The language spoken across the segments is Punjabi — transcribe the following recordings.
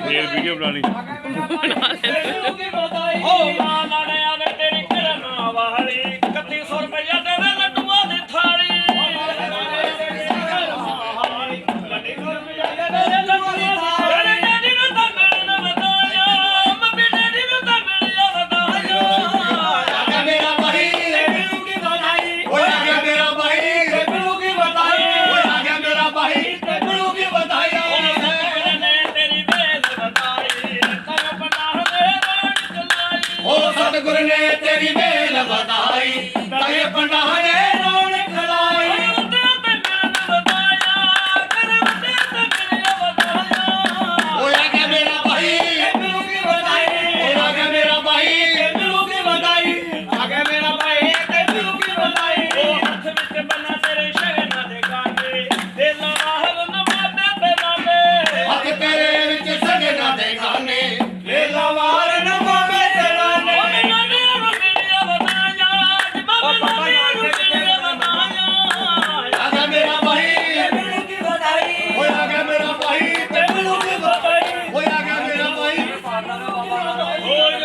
ਫੇਰ ਵੀਡੀਓ ਬਣਾਣੀ ਓ ਨਾ ਲੜਿਆ ਵੇ ਤੇਰੀ ਕਿਰਨ ਵਾਲੀ 3100 ਰੁਪਏ ਸਤਗੁਰ ਨੇ ਤੇਰੀ ਮੇਲ ਵਧਾਈ ਤਗੇ ਪੰਡਾ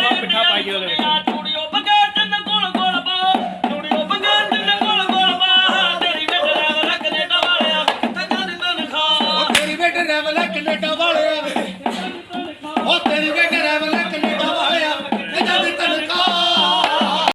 ਲੰਬਾ ਪਿੱਠਾ ਪਾਈ ਗਿਆ ਉਹਦੇ ਵਿੱਚ। ਚੂੜੀਓ ਬੰਗਾਂ ਤਨ ਗੋਲ ਗੋਲ ਪਾ ਚੂੜੀਓ ਬੰਗਾਂ ਤਨ ਗੋਲ ਗੋਲ ਪਾ। ਤੇਰੀ ਵੇਟ ਰੈਵਲ ਕੈਨੇਡਾ ਵਾਲਿਆ ਕਿੱਥੇ ਜਾਂਦੀ ਤਨਖਾਹ। ਤੇਰੀ ਵੇਟ ਰੈਵਲ ਕੈਨੇਡਾ ਵਾਲਿਆ